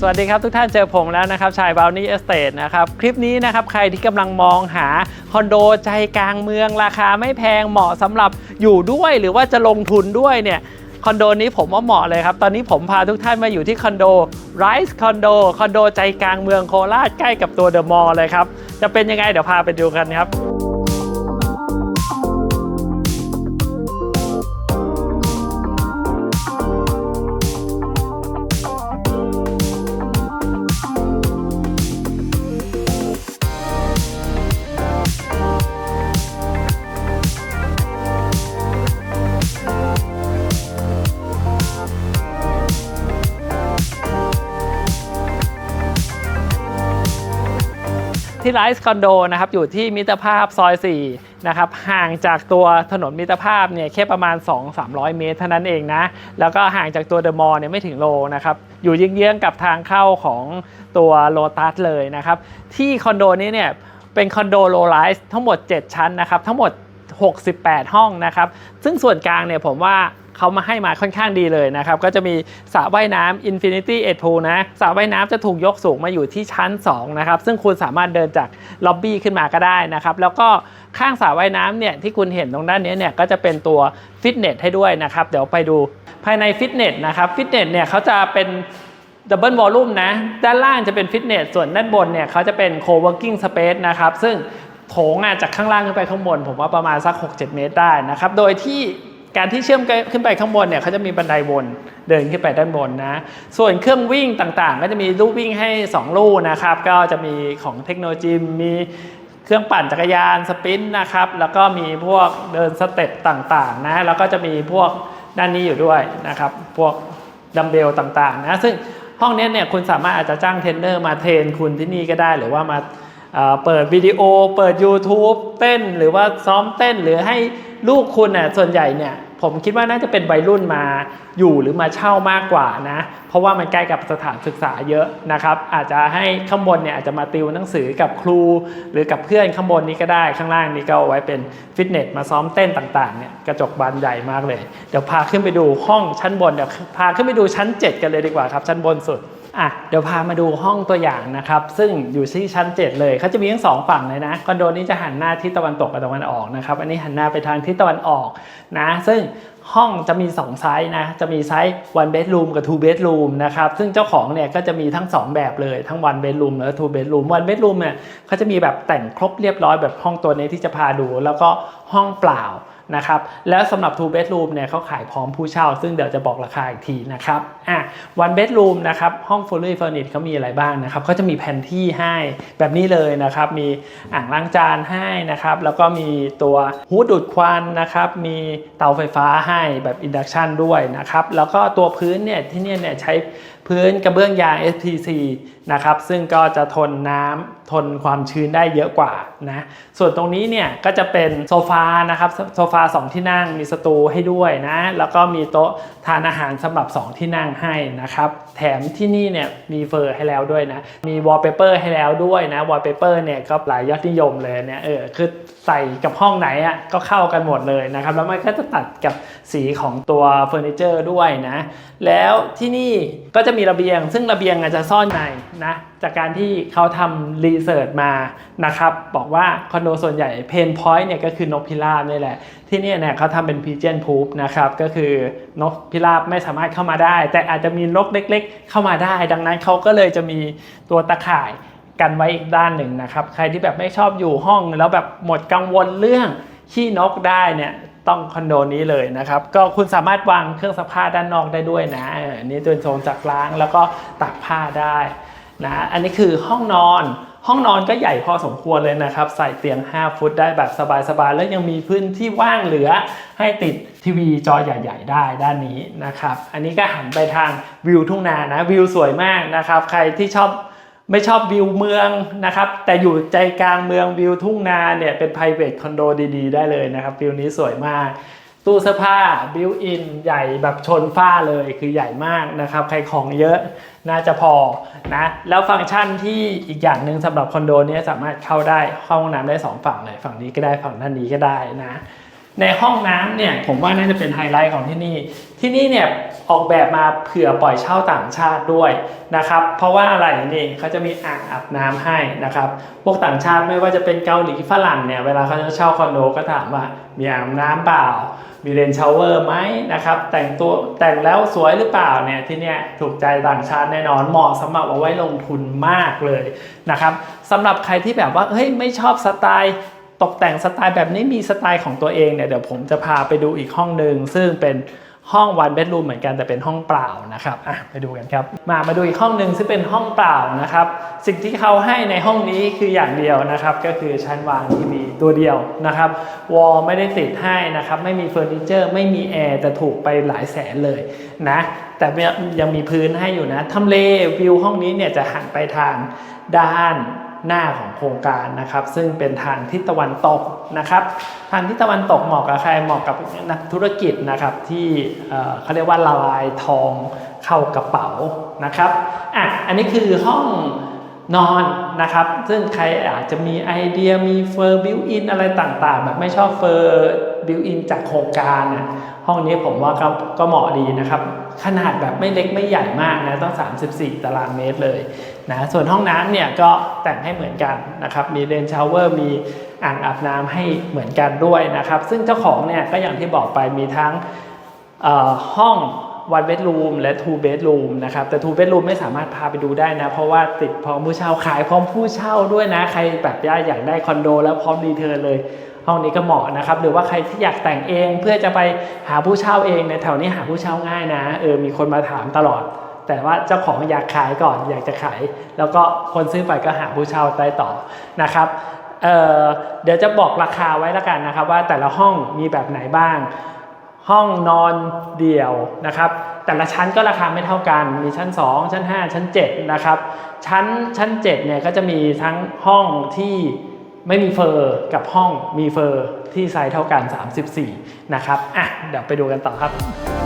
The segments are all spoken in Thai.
สวัสดีครับ ทุกท่านเจอผมแล้วนะครับ ชายบาวนี่เอสเตทนะครับ คลิปนี้นะครับ ใครที่กำลังมองหาคอนโดใจกลางเมืองราคาไม่แพงเหมาะสำหรับอยู่ด้วยหรือว่าจะลงทุนด้วยเนี่ยคอนโดนี้ผมว่าเหมาะเลยครับ ตอนนี้ผมพาทุกท่านมาอยู่ที่คอนโด Rise คอนโดคอนโดใจกลางเมืองโคราชใกล้กับตัวเดอะมอลล์เลยครับ จะเป็นยังไงเดี๋ยวพาไปดูกันครับ ที่ไลฟ์คอนโดนะครับอยู่ที่มิตรภาพซอย4นะครับห่างจากตัวถนนมิตรภาพเนี่ยแค่ประมาณ 2-300 เมตรเท่านั้นเองนะ แล้วก็ห่างจากตัวเดอะมอลล์เนี่ยไม่ถึงโลนะครับอยู่เยื้องๆกับทางเข้าของตัวโลตัสเลยนะครับที่คอนโดนี้เนี่ยเป็นคอนโดโลไลฟ์ทั้งหมด 7 ชั้นนะครับทั้งหมด 68 ห้องนะครับซึ่งส่วนกลางเนี่ยผมว่า เขามาให้มาค่อนข้างดีเลยนะครับ ก็จะมีสระว่ายน้ำ Infinity e d Pool นะสระว่ายน้ำจะถูกยกสูงมาอยู่ที่ชั้น 2 นะครับ ซึ่งคุณสามารถเดินจากล็อบบี้ขึ้นมาก็ได้นะครับ แล้วก็ข้างสระว่ายน้ำเนี่ยที่คุณเห็นตรงด้านนี้เนี่ยก็จะเป็นตัวฟิตเนสให้ด้วยนะครับ เดี๋ยวไปดูภายในฟิตเนสนะครับฟิตเนสเนี่ยเขาจะเป็นดับเบิลวอลลุ่มนะ ด้านล่างจะเป็นฟิตเนส ส่วนด้านบนเนี่ยเขาจะเป็นโคเวิร์กิ้งสเปซนะครับ ซึ่งโถงอะจากข้างล่างขึ้นไปข้างบน ผมว่าประมาณสัก 6-7 เมตรได้นะครับ โดยที่ การที่เชื่อมขึ้นไปข้างบนเนี่ยเขาจะมีบันไดวนเดินขึ้นไปด้านบนนะ ส่วนเครื่องวิ่งต่างๆ ก็จะมีลู่วิ่งให้ 2 ลู่นะครับ ก็จะมีของเทคโนโลยีมีเครื่องปั่นจักรยานสปินนะครับ แล้วก็มีพวกเดินสเต็ปต่างๆนะ แล้วก็จะมีพวกด้านนี้อยู่ด้วยนะครับ พวกดัมเบลต่างๆนะ ซึ่งห้องนี้เนี่ยคุณสามารถอาจจะจ้างเทรนเนอร์มาเทรนคุณที่นี่ก็ได้หรือว่ามา เปิดวิดีโอ เปิด YouTube เต้นหรือว่าซ้อมเต้นหรือให้ลูกคุณน่ะส่วนใหญ่เนี่ยผมคิดว่าน่าจะเป็นวัยรุ่นมาอยู่หรือมาเช่ามากกว่านะ เพราะว่ามันใกล้กับสถานศึกษาเยอะนะครับ อาจจะให้ข้างบนเนี่ยอาจจะมาติวหนังสือกับครู หรือกับเพื่อนข้างบนนี้ก็ได้ข้างล่างนี้ก็เอาไว้เป็นฟิตเนสมาซ้อมเต้นต่างๆเนี่ยกระจกบานใหญ่มากเลย เดี๋ยวพาขึ้นไปดูห้องชั้นบนเดี๋ยวพาขึ้นไปดูชั้น 7 กันเลยดีกว่าครับชั้นบนสุด อะเดี๋ยวพามาดูห้องตัวอย่างนะครับ ซึ่งอยู่ที่ชั้น 7 เลยเขาจะมีทั้งสองฝั่งเลยนะคอนโดนี้จะหันหน้าทิศตะวันตกกับตะวันออกนะครับ อันนี้หันหน้าไปทางทิศตะวันออกนะ ซึ่ง ห้องจะมี 2 ไซส์นะ จะมีไซส์ one bedroom กับ two bedroom นะครับ ซึ่งเจ้าของเนี่ยก็จะมีทั้ง 2 แบบเลย ทั้ง one bedroom และ two bedroom one bedroom เนี่ยเขาจะมีแบบแต่งครบเรียบร้อยแบบห้องตัวนี้ที่จะพาดู แล้วก็ห้องเปล่านะครับ แล้วสำหรับ two bedroom เนี่ยเขาขายพร้อมผู้เช่า ซึ่งเดี๋ยวจะบอกราคาอีกทีนะครับ อะ one bedroom นะครับ ห้อง fully furnished เขามีอะไรบ้างนะครับเขาจะมีแผนที่ให้แบบนี้เลยนะครับ มีอ่างล้างจานให้นะครับ แล้วก็มีตัวฮูดดูดควันนะครับ มีเตาไฟฟ้าให้แบบอินดักชันด้วยนะครับ แล้วก็ตัวพื้นเนี่ยที่นี่เนี่ยใช้ พื้นกระเบื้องยาง SPC นะครับซึ่งก็จะทนน้ำทนความชื้นได้เยอะกว่านะส่วนตรงนี้เนี่ยก็จะเป็นโซฟานะครับโซฟา2 ที่นั่งมีสตูให้ด้วยนะแล้วก็มีโต๊ะทานอาหารสำหรับ 2 ที่นั่งให้นะครับแถมที่นี่เนี่ยมีเฟอร์ให้แล้วด้วยนะมีวอลเปเปอร์ให้แล้วด้วยนะวอลเปเปอร์เนี่ยก็หลายยอดนิยมเลยเนี่ยเออคือใส่กับห้องไหนอะก็เข้ากันหมดเลยนะครับแล้วมันก็จะตัดกับสีของตัวเฟอร์นิเจอร์ด้วยนะแล้วที่นี่ก็จะมีระเบียง ซึ่งระเบียงอาจจะซ่อนในนะจากการที่เขาทำรีเสิร์ชมานะครับบอกว่าคอนโดส่วนใหญ่เพนพอยต์เนี่ยก็คือนกพิราบนี่แหละ ที่นี่เนี่ยเขาทำเป็นพีเจนพูฟนะครับก็คือนกพิราบไม่สามารถเข้ามาได้ แต่อาจจะมีนกเล็ก ๆ เข้ามาได้ ดังนั้นเขาก็เลยจะมีตัวตะข่ายกันไว้อีกด้านหนึ่งนะครับ ใครที่แบบไม่ชอบอยู่ห้องแล้วแบบหมดกังวลเรื่องขี้นกได้เนี่ย ต้องคอนโดนี้เลยนะครับ ก็คุณสามารถวางเครื่องซักผ้าด้านนอกได้ด้วยนะอันนี้เป็นโซนจักล้างแล้วก็ตากผ้าได้นะอันนี้คือห้องนอนห้องนอนก็ใหญ่พอสมควรเลยนะครับ ใส่เตียง 5 ฟุตได้แบบสบายๆ แล้วยังมีพื้นที่ว่างเหลือ ให้ติดทีวีจอใหญ่ ๆ ได้ด้านนี้นะครับ อันนี้ก็หันไปทางวิวทุ่งนานะวิวสวยมากนะครับ ใครที่ชอบ ไม่ชอบวิวเมืองนะครับ แต่อยู่ใจกลางเมืองวิวทุ่งนาเนี่ยเป็น private คอนโดดีๆ ได้เลยนะครับ วิวนี้สวยมาก ตู้เสื้อผ้าบิวอินใหญ่แบบชนฝ้าเลยคือใหญ่มากนะครับ ใครของเยอะน่าจะพอนะแล้วฟังก์ชันที่อีกอย่างหนึ่งสำหรับคอนโดนี้สามารถเข้าได้เข้าห้องน้ำได้สองฝั่งเลยฝั่งนี้ก็ได้ฝั่งด้านนี้ก็ได้นะ ในห้องน้ำเนี่ยผมว่าน่าจะเป็นไฮไลท์ของที่นี่ ที่นี่เนี่ยออกแบบมาเผื่อปล่อยเช่าต่างชาติด้วยนะครับ เพราะว่าอะไรนี่เขาจะมีอ่างอาบน้ำให้นะครับพวกต่างชาติไม่ว่าจะเป็นเกาหลีฝรั่งเนี่ยเวลาเขาจะเช่าคอนโดก็ถามว่ามีอ่างน้ำเปล่า มีเรนชาวเวอร์ไหมนะครับ แต่งตัวแต่งแล้วสวยหรือเปล่าเนี่ยที่เนี่ยถูกใจต่างชาติแน่นอนเหมาะสำหรับเอาไว้ลงทุนมากเลยนะครับสำหรับใครที่แบบว่าเฮ้ยไม่ชอบสไตล์ ตกแต่งสไตล์แบบนี้มีสไตล์ของตัวเองเนี่ยเดี๋ยวผมจะพาไปดูอีกห้องหนึ่งซึ่งเป็นห้องวันเบดรูมเหมือนกันแต่เป็นห้องเปล่านะครับอะไปดูกันครับ มามาดูอีกห้องหนึ่งซึ่งเป็นห้องเปล่านะครับ สิ่งที่เขาให้ในห้องนี้คืออย่างเดียวนะครับ ก็คือชั้นวางทีวีตัวเดียวนะครับ วอลไม่ได้ติดให้นะครับ ไม่มีเฟอร์นิเจอร์ ไม่มีแอร์แต่ถูกไปหลายแสนเลยนะ แต่ยังมีพื้นให้อยู่นะทำเลวิวห้องนี้เนี่ยจะหันไปทางด้าน หน้าของโครงการนะครับ ซึ่งเป็นทางทิศตะวันตกนะครับ ทางทิศตะวันตกเหมาะกับใครเหมาะกับนักธุรกิจนะครับ ที่เขาเรียกว่าละลายทองเข้ากระเป๋านะครับอะอันนี้คือห้องนอนนะครับ ซึ่งใครอาจจะมีไอเดียมีเฟอร์บิวอินอะไรต่างๆ แบบไม่ชอบเฟอร์บิวอินจากโครงการน่ะห้องนี้ผมว่าก็ก็เหมาะดีนะครับ ขนาดแบบไม่เล็กไม่ใหญ่มากนะต้อง 34 ตารางเมตรเลย นะส่วนห้องน้ำเนี่ยก็แต่งให้เหมือนกันนะครับมีเรนชาวเวอร์มีอ่างอาบน้ำให้เหมือนกันด้วยนะครับ ซึ่งเจ้าของเนี่ยก็อย่างที่บอกไปมีทั้งห้อง one bedroom และ two bedroom นะครับแต่ two bedroom ไม่สามารถพาไปดูได้นะ เพราะว่าติดพร้อมผู้เช่าขายพร้อมผู้เช่าด้วยนะ ใครแบบอยากได้คอนโด แล้วพร้อมรีเทิร์นเลย ห้องนี้ก็เหมาะนะครับ หรือว่าใครที่อยากแต่งเองเพื่อจะไปหาผู้เช่าเองในแถวนี้หาผู้เช่าง่ายนะเออมีคนมาถามตลอด แต่ว่าเจ้าของอยากขายก่อนอยากจะขาย แล้วก็คนซื้อไปก็หาผู้เช่าได้ต่อนะครับเเดี๋ยวจะบอกราคาไว้ล้วกันนะครับ ว่าแต่ละห้องมีแบบไหนบ้าง ห้องนอนเดี่ยวนะครับแต่ละชั้นก็ราคาไม่เท่ากัน มีชั้น 2 ชั้น 5 ชั้น 7 นะครับ ชั้นชั้น7เนี่ยก็จะมีทั้งห้องที่ไม่มีเฟอร์กับห้องมีเฟอร์ที่ไซส์เท่ากัน 34 นะครับ อะ เดี๋ยวไปดูกันต่อครับ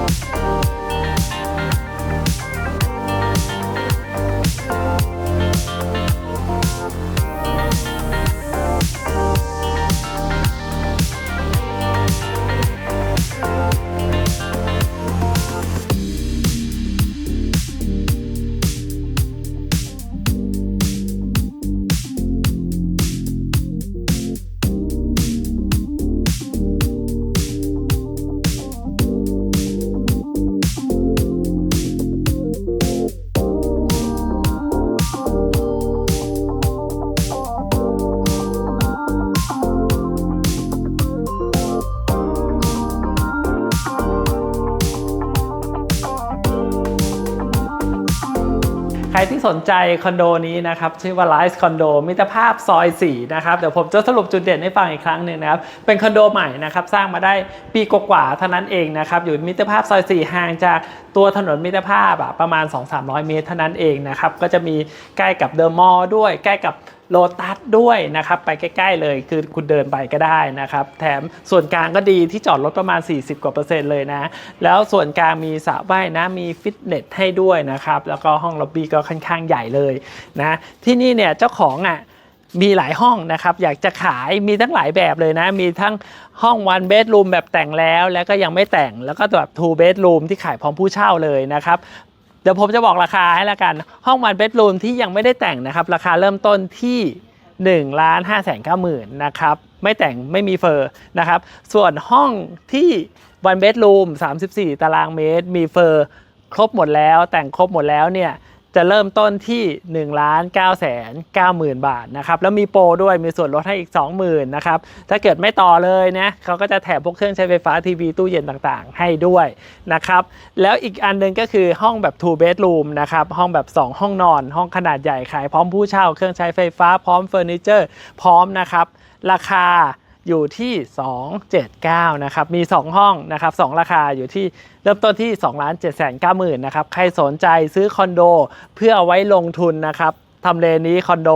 ที่สนใจคอนโดนี้นะครับชื่อว่าไลฟ์คอนโดมิตรภาพซอย4นะครับเดี๋ยวผมจะสรุปจุดเด่นให้ฟังอีกครั้งหนึ่งนะครับเป็นคอนโดใหม่นะครับสร้างมาได้ปีกว่าๆเท่านั้นเองนะครับอยู่มิตรภาพซอย4ห่างจากตัวถนนมิตรภาพประมาณ 2-300 เมตรเท่านั้นเองนะครับก็จะมีใกล้กับเดอะมอลล์ด้วยใกล้กับโลตัสด้วยนะครับ ไปใกล้ ๆ เลยคือคุณเดินไปก็ได้นะครับ แถมส่วนกลางก็ดีที่จอดรถประมาณ 40 กว่าเปอร์เซ็นต์เลยนะ แล้วส่วนกลางมีสระว่ายน้ำมีฟิตเนสให้ด้วยนะครับ แล้วก็ห้องล็อบบี้ก็ค่อนข้างใหญ่เลยนะที่นี่เนี่ยเจ้าของอะมีหลายห้องนะครับอยากจะขายมีทั้งหลายแบบเลยนะ มีทั้งห้อง one bedroom แบบแต่งแล้ว แล้วก็ยังไม่แต่งแล้วก็แบบ two bedroom ที่ขายพร้อมผู้เช่าเลยนะครับ เดี๋ยวผมจะบอกราคาให้ละกัน ห้องวันเบดรูมที่ยังไม่ได้แต่งนะครับ ราคาเริ่มต้นที่1ล้านห้าแสนเก้าหมื่นนะครับ ไม่แต่งไม่มีเฟอร์นะครับ ส่วนห้องที่วันเบดรูม34 ตารางเมตร มีเฟอร์ ครบหมดแล้วแต่งครบหมดแล้วเนี่ย จะเริ่มต้นที่1ล้าน9แสน9หมื่นบาทนะครับ แล้วมีโปรด้วยมีส่วนลดให้อีก 20,000นะครับ ถ้าเกิดไม่ต่อเลยนะเขาก็จะแถมพวกเครื่องใช้ไฟฟ้าทีวีตู้เย็นต่างๆ ให้ด้วยนะครับ แล้วอีกอันหนึงก็คือห้องแบบ two bedroom นะครับ ห้องแบบ 2 ห้องนอน ห้องขนาดใหญ่ขายพร้อมผู้เช่า เครื่องใช้ไฟฟ้าพร้อมเฟอร์นิเจอร์พร้อมนะครับ ราคา อยู่ที่ 279 นะครับ มี 2 ห้องนะครับ 2 ราคาอยู่ที่เริ่มต้นที่2ล้าน7 9 0 0 0 0นะครับ ใครสนใจซื้อคอนโดเพื่อเอาไว้ลงทุนนะครับทำเลนี้คอนโด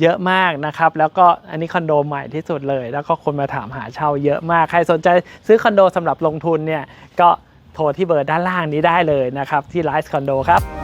เยอะมากนะครับ แล้วก็อันนี้คอนโดใหม่ที่สุดเลย แล้วก็คนมาถามหาเช่าเยอะมาก ใครสนใจซื้อคอนโดสำหรับลงทุนเนี่ย ก็โทรที่เบอร์ด้านล่างนี้ได้เลยนะครับ ที่ไลฟ์คอนโดครับ